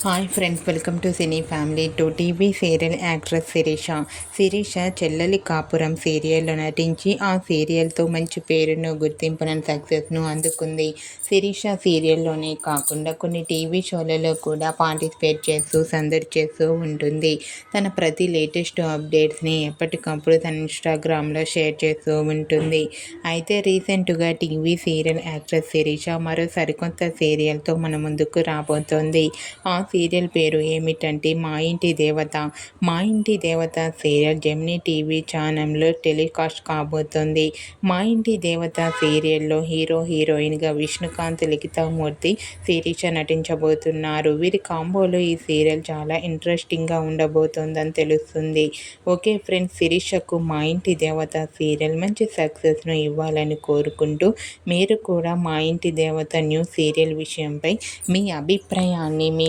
Hi friends welcome to cine family two TV serial actress Sirisha Sirisha చెల్లెలి కాపురం సీరియల్లో నటించి ఆ సీరియల్తో మంచి పేరును గుర్తింపును సక్సెస్ను అందుకుంది. శిరీష సీరియల్లోనే కాకుండా కొన్ని టీవీ షోలలో కూడా పార్టిసిపేట్ చేస్తూ సందడి చేస్తూ ఉంటుంది. తన ప్రతి లేటెస్ట్ అప్డేట్స్ని ఎప్పటికప్పుడు తన ఇన్స్టాగ్రామ్లో షేర్ చేస్తూ ఉంటుంది. అయితే రీసెంట్గా టీవీ సీరియల్ యాక్ట్రెస్ శిరీష మరో సరికొత్త సీరియల్తో మన ముందుకు రాబోతోంది. ఆ సీరియల్ పేరు ఏమిటంటే మా ఇంటి దేవత. మా ఇంటి దేవత సీరియల్ జెమినీ టీవీ ఛానల్లో టెలికాస్ట్ కాబోతుంది. మా ఇంటి దేవత సీరియల్లో హీరో హీరోయిన్గా విష్ణుకాంత్ లిఖితమూర్తి శిరీష నటించబోతున్నారు. వీరి కాంబోలో ఈ సీరియల్ చాలా ఇంట్రెస్టింగ్గా ఉండబోతోందని తెలుస్తుంది. ఓకే ఫ్రెండ్స్ శిరీషకు మా ఇంటి దేవత సీరియల్ మంచి సక్సెస్ను ఇవ్వాలని కోరుకుంటూ మీరు కూడా మా ఇంటి దేవత న్యూ సీరియల్ విషయంపై మీ అభిప్రాయాన్ని మీ